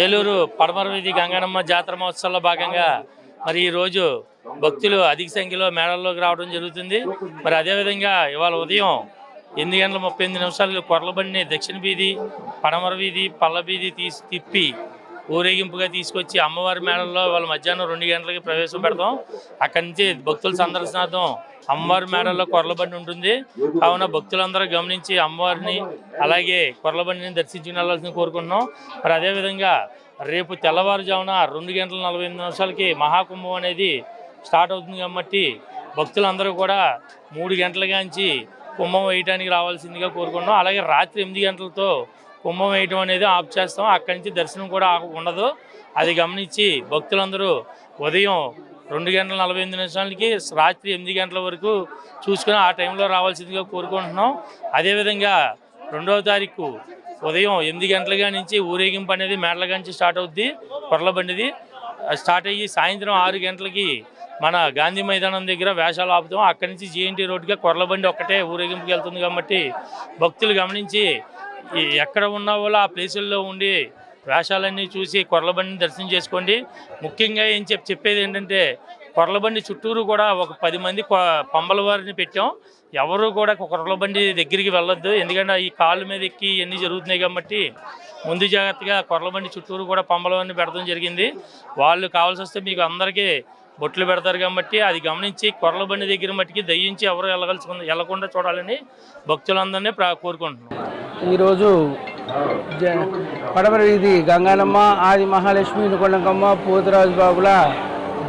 ఏలూరు పడమర వీధి గంగనమ్మ జాతర మహోత్సవంలో భాగంగా మరి ఈ రోజు భక్తులు అధిక సంఖ్యలో మేళల్లోకి రావడం జరుగుతుంది. మరి అదేవిధంగా ఇవాళ ఉదయం ఎనిమిది గంటల ముప్పై ఎనిమిది నిమిషాలు కొర్లబండిని దక్షిణ వీధి పడమర వీధి పల్ల వీధి తీసి తిప్పి ఊరేగింపుగా తీసుకొచ్చి అమ్మవారి మేడల్లో వాళ్ళ మధ్యాహ్నం రెండు గంటలకి ప్రవేశం పెడతాం. అక్కడి నుంచి భక్తుల సందర్శనార్థం అమ్మవారి మేడల్లో కొరలబండి ఉంటుంది. కావున భక్తులందరూ గమనించి అమ్మవారిని అలాగే కొరలబండిని దర్శించుకుని వెళ్ళాల్సింది కోరుకుంటున్నాం. మరి అదేవిధంగా రేపు తెల్లవారుజామున రెండు గంటల నలభై ఎనిమిది నిమిషాలకి మహాకుంభం అనేది స్టార్ట్ అవుతుంది కాబట్టి భక్తులందరూ కూడా మూడు గంటలగాంచి కుంభం వేయడానికి రావాల్సిందిగా కోరుకున్నాం అలాగే రాత్రి ఎనిమిది గంటలతో కుంభం వేయటం అనేది ఆఫ్ చేస్తాం. అక్కడి నుంచి దర్శనం కూడా ఉండదు. అది గమనించి భక్తులందరూ ఉదయం రెండు గంటల నలభై ఎనిమిది నిమిషాలకి రాత్రి ఎనిమిది గంటల వరకు చూసుకొని ఆ టైంలో రావాల్సిందిగా కోరుకుంటున్నాం. అదేవిధంగా రెండవ తారీఖు ఉదయం ఎనిమిది గంటలుగా నుంచి ఊరేగింపు అనేది మేడలగా నుంచి స్టార్ట్ అవుద్ది పొరలబండిది స్టార్ట్ అయ్యి సాయంత్రం ఆరు గంటలకి మన గాంధీ మైదానం దగ్గర వేషాలు ఆపుతాం. అక్కడి నుంచి జేఎన్టీ రోడ్డుగా కొర్లబండి ఒక్కటే ఊరేగింపుకి వెళ్తుంది కాబట్టి భక్తులు గమనించి ఎక్కడ ఉన్నా వాళ్ళు ఆ ప్లేసుల్లో ఉండి వేషాలన్నీ చూసి కొరలబండిని దర్శనం చేసుకోండి. ముఖ్యంగా ఏం చెప్ చెప్పేది ఏంటంటే కొరలబండి చుట్టూరు కూడా ఒక పది మంది పంబల వారిని పెట్టాం. ఎవరు కూడా కొరలబండి దగ్గరికి వెళ్ళొద్దు. ఎందుకంటే ఈ కాళ్ళ మీద ఎక్కి ఇవన్నీ జరుగుతున్నాయి కాబట్టి ముందు జాగ్రత్తగా కొరలబండి చుట్టూరు కూడా పంబల వారిని పెడతాం జరిగింది. వాళ్ళు కావాల్సి వస్తే మీకు అందరికీ బొట్లు పెడతారు కాబట్టి అది గమనించి కొర్లబండి దగ్గర మట్టికి దయ్యించి ఎవరు వెళ్ళగలుచుకుని వెళ్ళకుండా చూడాలని భక్తులందరినీ ప్రా కోరుకుంటున్నాం. ఈరోజు పడమర వీధి గంగానమ్మ ఆది మహాలక్ష్మి నికొండకమ్మ పోతురాజు బాబుల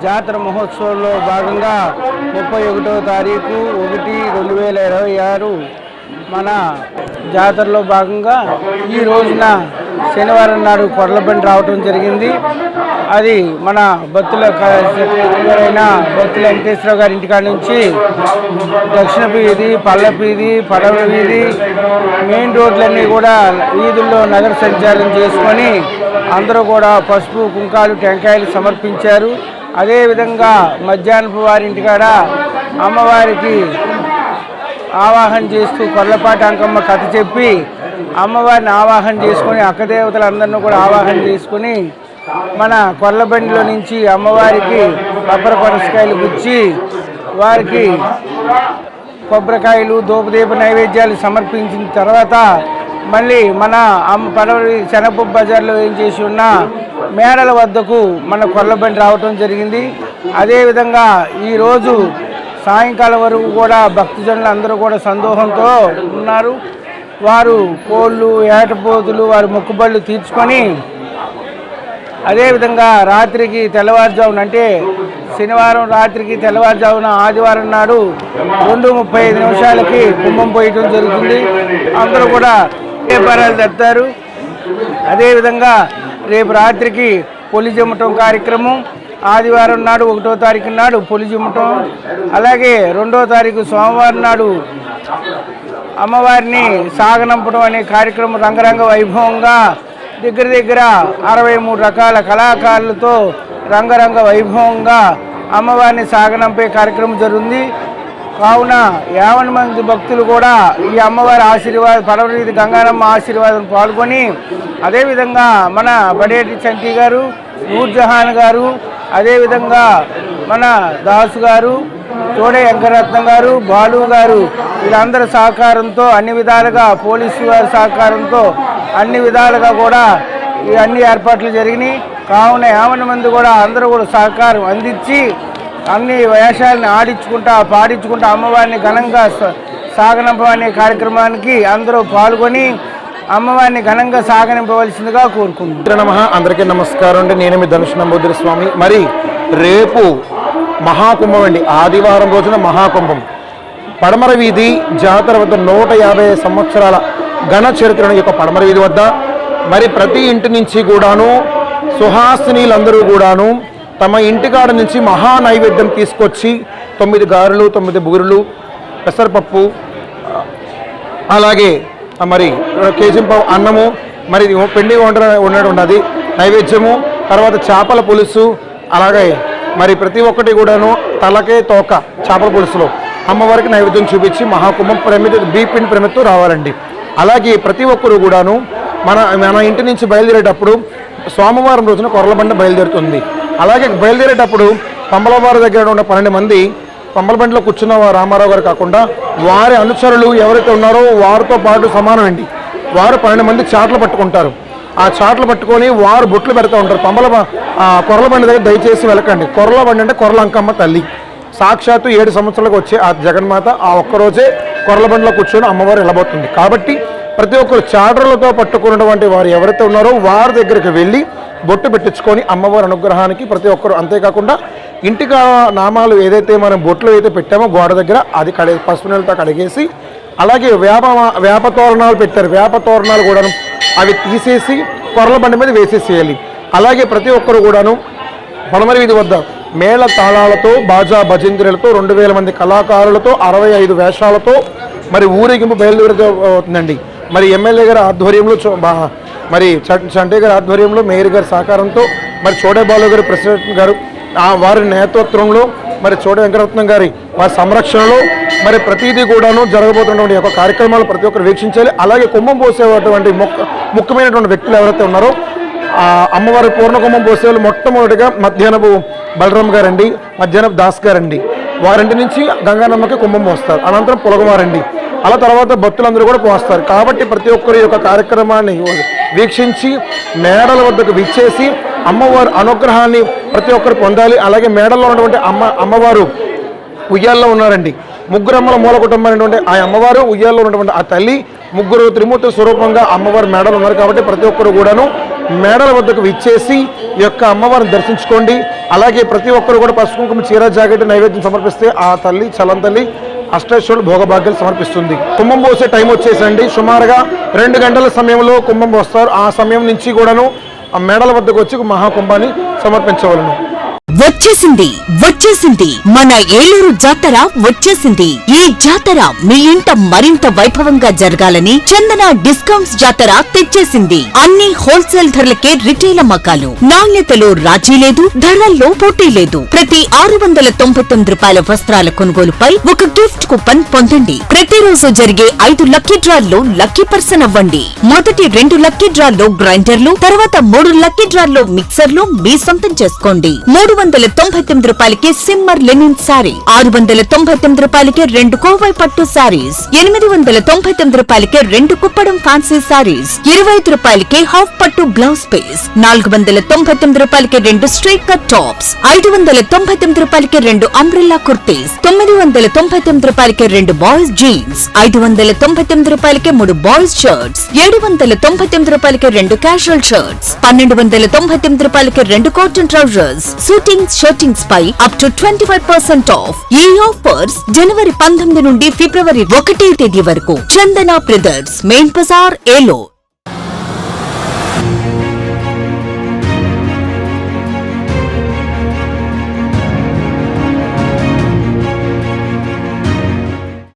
జాతర మహోత్సవంలో భాగంగా ముప్పై ఒకటో తారీఖు ఒకటి రెండు వేల ఇరవై ఆరు మన జాతరలో భాగంగా ఈ రోజున శనివారం నాడు కొర్లబండి రావటం జరిగింది. అది మన భక్తుల గారైన భక్తుల వెంకటేశ్వరరావు గారి ఇంటికాడ నుంచి దక్షిణ వీధి పల్ల వీధి పడవ వీధి మెయిన్ రోడ్లన్నీ కూడా వీధుల్లో నగర సంచారం చేసుకొని అందరూ కూడా పసుపు కుంకాలు టెంకాయలు సమర్పించారు. అదేవిధంగా మధ్యాహ్నపు వారి ఇంటికాడ అమ్మవారికి ఆవాహన చేస్తూ కొర్లపాటి అంకమ్మ కథ చెప్పి అమ్మవారిని ఆవాహన చేసుకొని అక్కదేవతలందరినీ కూడా ఆవాహన చేసుకొని మన కొర్లబండిలో నుంచి అమ్మవారికి కొబ్బరి పనసకాయలు గుచ్చి వారికి కొబ్బరికాయలు దూపదీప నైవేద్యాలు సమర్పించిన తర్వాత మళ్ళీ మన అమ్మ పడవరి శనగపప్పు బజార్లో ఏం చేసి ఉన్న మేడల వద్దకు మన కొర్లబండి రావటం జరిగింది. అదేవిధంగా ఈరోజు సాయంకాలం వరకు కూడా భక్తజనులు అందరూ కూడా సందోహంతో ఉన్నారు. వారు కోళ్ళు ఏటపోతులు వారి మొక్కుబళ్ళు తీర్చుకొని అదేవిధంగా రాత్రికి తెల్లవారుజామున అంటే శనివారం రాత్రికి తెల్లవారుజామున ఆదివారం నాడు రెండు ముప్పై ఐదు నిమిషాలకి కుంభం పోయటం జరుగుతుంది. అందరూ కూడా పేపరాలు తెస్తారు అదేవిధంగా రేపు రాత్రికి పొలి జమ్మటం కార్యక్రమం ఆదివారం నాడు ఒకటో తారీఖు నాడు పొలి జమ్మటం అలాగే రెండో తారీఖు సోమవారం నాడు అమ్మవారిని సాగనంపడం అనే కార్యక్రమం రంగరంగ వైభవంగా దగ్గర దగ్గర అరవై మూడు రకాల కళాకారులతో రంగరంగ వైభవంగా అమ్మవారిని సాగనంపే కార్యక్రమం జరుగుతుంది కావున యావన మంది భక్తులు కూడా ఈ అమ్మవారి ఆశీర్వాద పడవరీతి గంగారమ్మ ఆశీర్వాదం పాల్గొని అదేవిధంగా మన బడేటి చంటి గారు నూర్జహాన్ గారు అదేవిధంగా మన దాసు గారు తోడే వెంకరత్నం గారు బాలు గారు వీళ్ళందరి సహకారంతో అన్ని విధాలుగా పోలీసు వారి సహకారంతో అన్ని విధాలుగా కూడా ఈ అన్ని ఏర్పాట్లు జరిగినాయి. కావున యావన మంది కూడా అందరూ కూడా సహకారం అందించి అన్ని వేషాలని ఆడించుకుంటా పాడించుకుంటా అమ్మవారిని ఘనంగా స- కార్యక్రమానికి అందరూ పాల్గొని అమ్మవారిని ఘనంగా సాగనింపవలసిందిగా కోరుకుంటున్నాను నమ. అందరికీ నమస్కారం అండి. నేను మీ ధనుష్ నంబూదిరి స్వామి. మరి రేపు మహాకుంభం అండి. ఆదివారం రోజున మహాకుంభం. పడమర వీధి జాతర వద్ద నూట యాభై సంవత్సరాల ఘన చరిత్రను యొక్క పడమర వీధి వద్ద. మరి ప్రతి ఇంటి నుంచి కూడాను సుహాసినీలందరూ కూడాను తమ ఇంటికాడ నుంచి మహా నైవేద్యం తీసుకొచ్చి తొమ్మిది గారెలు తొమ్మిది బూరెలు పెసరపప్పు అలాగే మరి కేజీ అన్నము మరి ఇది పిండి వంట ఉండడం ఉన్నది. నైవేద్యము తర్వాత చేపల పులుసు అలాగే మరి ప్రతి ఒక్కటి కూడాను తలకే తోక చేపల పులుసులో. అమ్మవారికి నైవేద్యం చూపించి మహాకుంభం ప్రమిత బీపిండి ప్రమిదతో రావాలండి. అలాగే ప్రతి ఒక్కరు కూడాను మన మన ఇంటి నుంచి బయలుదేరేటప్పుడు సోమవారం రోజున కొర్రలబండ బయలుదేరుతుంది. అలాగే బయలుదేరేటప్పుడు పంబలవారి దగ్గర ఉన్న పన్నెండు మంది పంబలబండిలో కూర్చున్న రామారావు గారు కాకుండా వారి అనుచరులు ఎవరైతే ఉన్నారో వారితో పాటు సమానం అండి వారు పన్నెండు మంది చాట్లు పట్టుకుంటారు. ఆ చాట్లు పట్టుకొని వారు బొట్లు పెడతా ఉంటారు. పంబల కొరలబండి ఆ బండి దగ్గర దయచేసి వెళ్ళకండి. కొరలబండి అంటే కొర్ల అంకమ్మ తల్లి. సాక్షాత్తు ఏడు సంవత్సరాలకు వచ్చే ఆ జగన్మాత ఆ ఒక్కరోజే కొరలబండిలో కూర్చొని అమ్మవారు వెళ్ళబోతుంది కాబట్టి ప్రతి ఒక్కరు చాడర్లతో పట్టుకున్నటువంటి వారు ఎవరైతే ఉన్నారో వారి దగ్గరికి వెళ్ళి బొట్టు పెట్టించుకొని అమ్మవారి అనుగ్రహానికి ప్రతి ఒక్కరు అంతేకాకుండా ఇంటికి నామాలు ఏదైతే మనం బొట్లు అయితే పెట్టామో గోడ దగ్గర అది కడి పసుపు నీళ్ళతో కడిగేసి అలాగే వేప వేప తోరణాలు పెట్టారు. వేప తోరణాలు కూడాను అవి తీసేసి కొరల బండి మీద వేసేసేయాలి. అలాగే ప్రతి ఒక్కరు కూడాను పొలమరి వీధి వద్ద మేళ తాళాలతో బాజా భజంత్రులతో రెండు వేల మంది కళాకారులతో అరవై ఐదు వేషాలతో మరి ఊరేగింపు బయలుదేరుతూ అవుతుందండి. మరి ఎమ్మెల్యే గారి ఆధ్వర్యంలో చో- మరి చ- చంటే గారి ఆధ్వర్యంలో మేయర్ గారి సహకారంతో మరి చోడేబాలు గారు ప్రెసిడెంట్ గారు ఆ వారి నేతృత్వంలో మరి చోడ వెంకటరత్నం గారి వారి సంరక్షణలో మరి ప్రతిదీ కూడాను జరగబోతున్నటువంటి యొక్క కార్యక్రమాలు ప్రతి ఒక్కరు వీక్షించాలి. అలాగే కుంభం పోసేటువంటి ముఖ్య ముఖ్యమైనటువంటి వ్యక్తులు ఎవరైతే ఉన్నారో అమ్మవారి పూర్ణ కుంభం పోసేవాళ్ళు మొట్టమొదటిగా మధ్యాహ్నపు బలరాం గారండి మధ్యాహ్నపు దాస్ గారండి. వారింటి నుంచి గంగానమ్మకి కుంభం పోస్తారు. అనంతరం పులగమారండి. అలా తర్వాత భక్తులందరూ కూడా పోస్తారు. కాబట్టి ప్రతి ఒక్కరి యొక్క కార్యక్రమాన్ని వీక్షించి మేడల వద్దకు విచ్చేసి అమ్మవారి అనుగ్రహాన్ని ప్రతి ఒక్కరు పొందాలి. అలాగే మేడల్లో ఉన్నటువంటి అమ్మ అమ్మవారు ఉయ్యాల్లో ఉన్నారండి. ముగ్గురు అమ్మల మూల కుటుంబం అనేటువంటి ఆ అమ్మవారు ఉయ్యాల్లో ఉన్నటువంటి ఆ తల్లి ముగ్గురు త్రిమూర్తి స్వరూపంగా అమ్మవారు మేడలు ఉన్నారు. కాబట్టి ప్రతి ఒక్కరు కూడాను మేడల వద్దకు విచ్చేసి ఈ యొక్క అమ్మవారిని దర్శించుకోండి. అలాగే ప్రతి ఒక్కరు కూడా పసుపుకుంకుమ చీర జాకెట్ నైవేద్యం సమర్పిస్తే ఆ తల్లి చలం తల్లి అష్టేశ్వరుడు భోగభాగ్యాలు సమర్పిస్తుంది. కుంభం పోసే టైం వచ్చేసండి. సుమారుగా రెండు గంటల సమయంలో కుంభం పోస్తారు. ఆ సమయం నుంచి కూడాను ఆ మేడల వద్దకు వచ్చి మహాకుంభాన్ని సమర్పించవలను. వచ్చేసింది వచ్చేసింది. మన ఏలూరు జాతర వచ్చేసింది. ఈ జాతర మీ ఇంట మరింత వైభవంగా జరగాలని చందన డిస్కౌంట్స్ జాతర తెచ్చేసింది. అన్ని హోల్సేల్ ధరలకే రిటైల్ అమ్మకాలు. నాణ్యతలో రాజీ లేదు ధరల్లో పోటీ లేదు. ప్రతి ఆరు వందల తొంభై తొమ్మిది రూపాయల వస్త్రాల కొనుగోలుపై ఒక గిఫ్ట్ కూపన్ పొందండి. ప్రతిరోజు జరిగే ఐదు లక్కీ డ్రాల్లో లక్కీ పర్సన్ అవ్వండి. మొదటి రెండు లక్కీ డ్రాల్లో గ్రైండర్లు తర్వాత మూడు లక్కీ డ్రాల్లో మిక్సర్లు మీ సొంతం చేసుకోండి. మూడు వందల తొంభై తొమ్మిది రూపాయలకి సిమ్మర్ లెనిన్ సారీ ఆరు వందల తొంభై తొమ్మిది రూపాయలకి రెండు కోవై పట్టు సారీస్ ఎనిమిది వందల తొంభై తొమ్మిది రూపాయలకి రెండు కుప్పడం ఫ్యాన్సీ సారీస్ ఇరవై ఐదు రూపాయలకి హాఫ్ పట్టు బ్లౌజ్ పీస్ నాలుగు వందల తొంభై తొమ్మిది రూపాయలకి రెండు స్ట్రైట్ కట్ టాప్స్ ఐదు వందల తొంభై తొమ్మిది రూపాయలకి రెండు అంబ్రెల్లా కుర్తీస్ తొమ్మిది వందల తొంభై తొమ్మిది రూపాయలకి రెండు బాయ్స్ జీన్స్ ఐదు వందల తొంభై తొమ్మిది రూపాయలకి మూడు బాయ్స్ షర్ట్స్ ఏడు వందల తొంభై తొమ్మిది రూపాయలకి రెండు క్యాజువల్ షర్ట్స్ పన్నెండు వందల తొంభై తొమ్మిది రూపాయలకి రెండు cotton trousers shootings shirtings pi up to twenty five percent off ఈ ఆఫర్స్ జనవరి పంతొమ్మిది నుండి ఫిబ్రవరి ఒకటి తేదీ వరకు. చందన బ్రదర్స్ మెయిన్ బజార్ ఏలో